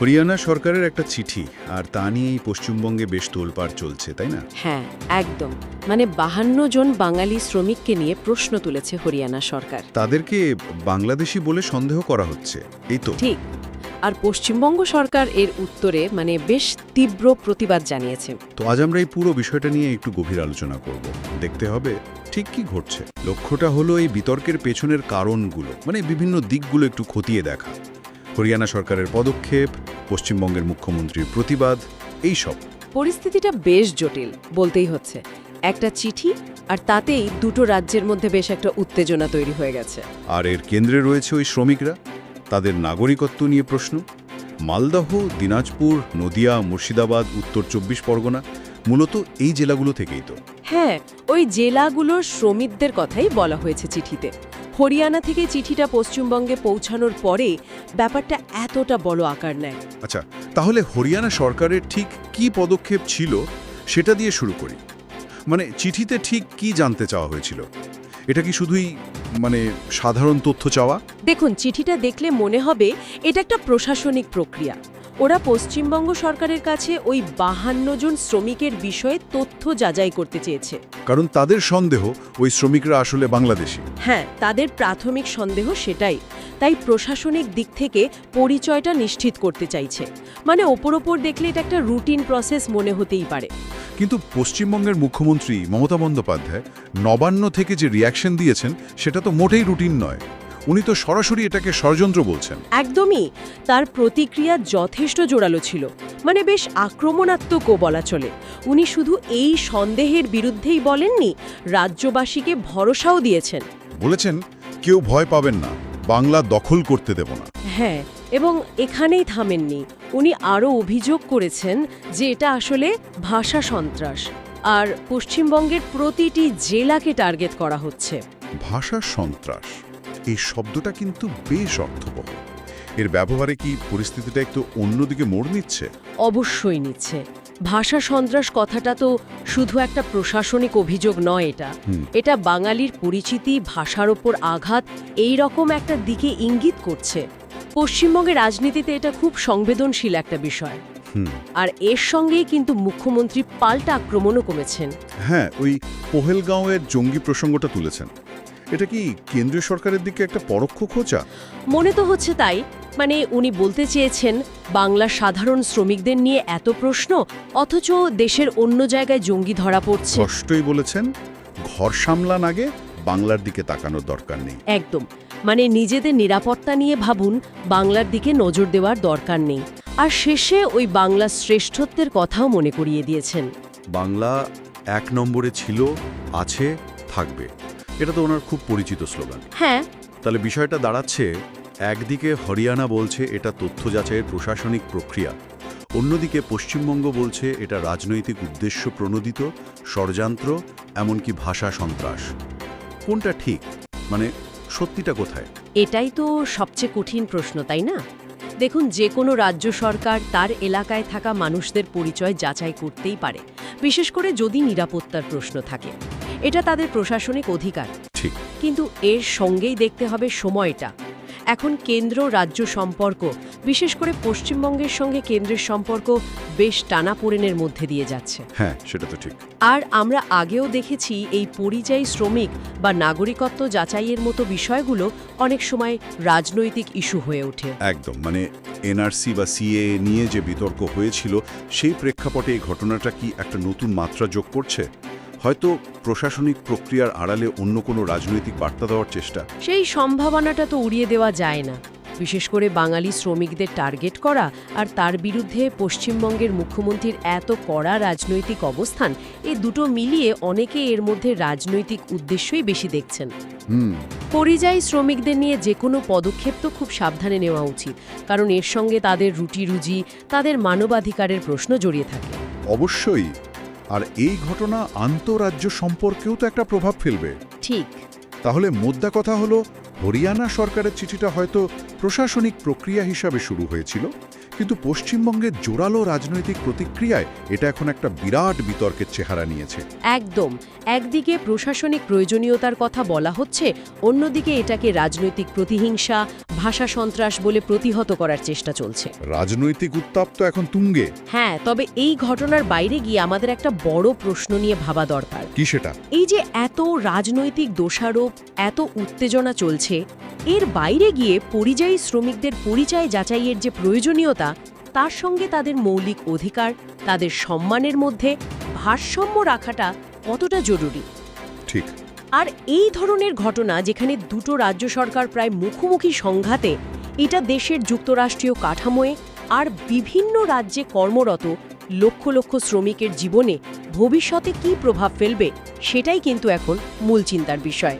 হরিয়ানা সরকারের একটা চিঠি আর তা নিয়েই পশ্চিমবঙ্গে বেশ তোলপাড় চলছে তাই না? হ্যাঁ একদম। মানে বাহান্ন জন বাঙালি শ্রমিককে নিয়ে প্রশ্ন তুলেছে হরিয়ানা সরকার। তাদেরকে বাংলাদেশি বলে সন্দেহ করা হচ্ছে এই তো। ঠিক। আর পশ্চিমবঙ্গ সরকার এর উত্তরে মানে বেশ তীব্র প্রতিবাদ জানিয়েছে। তো আজ আমরা এই পুরো বিষয়টা নিয়ে একটু গভীর আলোচনা করব। দেখতে হবে ঠিক কি ঘটছে। লক্ষ্যটা হলো এই বিতর্কের পেছনের কারণগুলো মানে বিভিন্ন দিকগুলো একটু খতিয়ে দেখা। হরিয়ানা সরকারের পদক্ষেপ পশ্চিমবঙ্গের মুখ্যমন্ত্রীর প্রতিবাদ এই সব পরিস্থিতিটা বেশ জটিল বলতেই হচ্ছে। একটা চিঠি আর তাতেই দুটো রাজ্যের মধ্যে বেশ একটা উত্তেজনা তৈরি হয়ে গেছে। আর এর কেন্দ্রে রয়েছে ওই শ্রমিকরা? তাদের নাগরিকত্ব নিয়ে প্রশ্ন। মালদহ দিনাজপুর নদিয়া মুর্শিদাবাদ উত্তর চব্বিশ পরগনা মূলত এই জেলাগুলো থেকেই তো। হ্যাঁ ওই জেলাগুলোর শ্রমিকদের কথাই বলা হয়েছে চিঠিতে। হরিয়ানা থেকে চিঠিটা পশ্চিমবঙ্গে পৌঁছানোর পরে ব্যাপারটা এতটা বড় আকার নেয়। আচ্ছা তাহলে হরিয়ানা সরকারের ঠিক কি পদক্ষেপ ছিল সেটা দিয়ে শুরু করি। মানে চিঠিতে ঠিক কি জানতে চাওয়া হয়েছিল? এটা কি শুধুই মানে সাধারণ তথ্য চাওয়া? দেখুন চিঠিটা দেখলে মনে হবে এটা একটা প্রশাসনিক প্রক্রিয়া। ওরা পশ্চিমবঙ্গ সরকারের কাছে ওই বাহান্ন জন শ্রমিকের বিষয়ে তথ্য যাচাই করতে চেয়েছে। কারণ তাদের সন্দেহ ওই শ্রমিকরা আসলে বাংলাদেশি। হ্যাঁ তাদের প্রাথমিক সন্দেহ সেটাই। তাই প্রশাসনিক দিক থেকে পরিচয়টা নিশ্চিত করতে চাইছে। মানে ওপর ওপর দেখলে এটা একটা রুটিন প্রসেস মনে হতেই পারে। কিন্তু পশ্চিমবঙ্গের মুখ্যমন্ত্রী মমতা বন্দ্যোপাধ্যায় নবান্ন থেকে যে রিয়াকশন দিয়েছেন সেটা তো মোটেই রুটিন নয়। উনি তো সরাসরি এটাকে ষড়যন্ত্র বলছেন। একদমই। তার প্রতিক্রিয়া যথেষ্ট জোরালো ছিল। মানে বেশ আক্রমণাত্মকও বলা চলে। উনি শুধু এই সন্দেহের বিরুদ্ধেই বলেননি রাজ্যবাসীকে ভরসাও দিয়েছেন। বলেছেন কেউ ভয় পাবেন না বাংলা দখল করতে দেব না। হ্যাঁ এবং এখানেই থামেননি। উনি আরও অভিযোগ করেছেন যে এটা আসলে ভাষা সন্ত্রাস। আর পশ্চিমবঙ্গের প্রতিটি জেলাকে টার্গেট করা হচ্ছে। ভাষা সন্ত্রাস। এই শব্দটা কিন্তু বেশ অর্থবহ। এর ব্যবহারে কি পরিস্থিতিটা একটু অন্যদিকে মোড় নিচ্ছে? অবশ্যই নিচ্ছে। ভাষা সন্ত্রাস কথাটা তো শুধু একটা প্রশাসনিক অভিযোগ নয় এটা। এটা বাঙালির পরিচিতি ভাষার ওপর আঘাত এই রকম একটা দিকে ইঙ্গিত করছে। পশ্চিমবঙ্গের রাজনীতিতে এটা খুব সংবেদনশীল একটা বিষয়। আর এর সঙ্গেই কিন্তু মুখ্যমন্ত্রী পাল্টা আক্রমণও কমেছেন। হ্যাঁ ওই পোহেলগাঁওয়ের জঙ্গি প্রসঙ্গটা তুলেছেন। এটা কি কেন্দ্রীয় সরকারের দিকে একটা পরোক্ষ খোঁচা? মনে তো হচ্ছে তাই। মানে উনি বলতে চেয়েছেন বাংলার সাধারণ শ্রমিকদের নিয়ে এত প্রশ্ন অথচ দেশের অন্য জায়গায় জঙ্গি ধরা পড়ছে। স্পষ্টই বলেছেন ঘর সামলান আগে বাংলার দিকে তাকানোর দরকার নেই। একদম। মানে নিজেদের নিরাপত্তা নিয়ে ভাবুন বাংলার দিকে নজর দেওয়ার দরকার নেই। আর শেষে ওই বাংলার শ্রেষ্ঠত্বের কথাও মনে করিয়ে দিয়েছেন। বাংলা এক নম্বরে ছিল আছে থাকবে। এটা তো ওনার খুব পরিচিত স্লোগান। হ্যাঁ। তাহলে বিষয়টা দাঁড়াচ্ছে একদিকে হরিয়ানা বলছে এটা তথ্য যাচাইয়ের প্রশাসনিক প্রক্রিয়া অন্যদিকে পশ্চিমবঙ্গ বলছে এটা রাজনৈতিক উদ্দেশ্য প্রণোদিত ষড়যন্ত্র এমনকি ভাষা সন্ত্রাস। কোনটা ঠিক? মানে সত্যিটা কোথায়? এটাই তো সবচেয়ে কঠিন প্রশ্ন তাই না? দেখুন যে কোনো রাজ্য সরকার তার এলাকায় থাকা মানুষদের পরিচয় যাচাই করতেই পারে বিশেষ করে যদি নিরাপত্তার প্রশ্ন থাকে। এটা তাদের প্রশাসনিক অধিকার। ঠিক। কিন্তু এর সঙ্গেই দেখতে হবে সময়টা। এখন কেন্দ্র রাজ্য সম্পর্ক বিশেষ করে পশ্চিমবঙ্গের সঙ্গে কেন্দ্রের সম্পর্ক বেশ টানাপোড়েনের মধ্যে দিয়ে যাচ্ছে। হ্যাঁ সেটা তো ঠিক। আর আমরা আগেও দেখেছি এই পরিযায়ী শ্রমিক বা নাগরিকত্ব যাচাইয়ের মতো বিষয়গুলো অনেক সময় রাজনৈতিক ইস্যু হয়ে ওঠে। একদম মানে এনআরসি বা সিএ নিয়ে যে বিতর্ক হয়েছিল সেই প্রেক্ষাপটে এই ঘটনাটা কি একটা নতুন মাত্রা যোগ করছে? হয়তো প্রশাসনিক প্রক্রিয়ার আড়ালে অন্য কোনো রাজনৈতিক বার্তা দেওয়ার চেষ্টা। সেই সম্ভাবনাটা তো উড়িয়ে দেওয়া যায় না। বিশেষ করে বাঙালি শ্রমিকদের টার্গেট করা আর তার বিরুদ্ধে পশ্চিমবঙ্গের মুখ্যমন্ত্রীর এত কড়া রাজনৈতিক অবস্থান এই দুটো মিলিয়ে অনেকে এর মধ্যে রাজনৈতিক উদ্দেশ্যই বেশি দেখছেন। পরিযায়ী শ্রমিকদের নিয়ে যে কোনো পদক্ষেপ তো খুব সাবধানে নেওয়া উচিত কারণ এর সঙ্গে তাদের রুটি রুজি তাদের মানবাধিকারের প্রশ্ন জড়িয়ে থাকে। অবশ্যই। আর এই ঘটনা আন্তরাজ্য সম্পর্কেও তো একটা প্রভাব ফেলবে। ঠিক। তাহলে মোদ্দা কথা হলো হরিয়ানা সরকারের চিঠিটা হয়তো প্রশাসনিক প্রক্রিয়া হিসাবে শুরু হয়েছিল কিন্তু পশ্চিমবঙ্গের জোরালো রাজনৈতিক প্রতিক্রিয়ায় এটা এখন একটা বিরাট বিতর্কের চেহারা নিয়েছে। একদম। একদিকে প্রশাসনিক প্রয়োজনীয়তার কথা বলা হচ্ছে অন্যদিকে এটাকে রাজনৈতিক প্রতিহিংসা ভাষা সন্ত্রাস বলে প্রতিহত করার চেষ্টা চলছে। রাজনৈতিক উত্তাপ তো এখন তুঙ্গে। হ্যাঁ তবে এই ঘটনার বাইরে গিয়ে আমাদের একটা বড় প্রশ্ন নিয়ে ভাবা দরকার। কি সেটা? এই যে এত রাজনৈতিক দোষারোপ এত উত্তেজনা চলছে এর বাইরে গিয়ে পরিযায়ী শ্রমিকদের পরিচয় যাচাইয়ের যে প্রয়োজনীয়তা তার সঙ্গে তাদের মৌলিক অধিকার তাদের সম্মানের মধ্যে ভারসাম্য রাখাটা কতটা জরুরি? ঠিক। আর এই ধরনের ঘটনা যেখানে দুটো রাজ্য সরকার প্রায় মুখোমুখি সংঘাতে, এটা দেশের যুক্তরাষ্ট্রীয় কাঠামোয় আর বিভিন্ন রাজ্যে কর্মরত লক্ষ লক্ষ শ্রমিকের জীবনে ভবিষ্যতে কি প্রভাব ফেলবে, সেটাই কিন্তু এখন মূল চিন্তার বিষয়।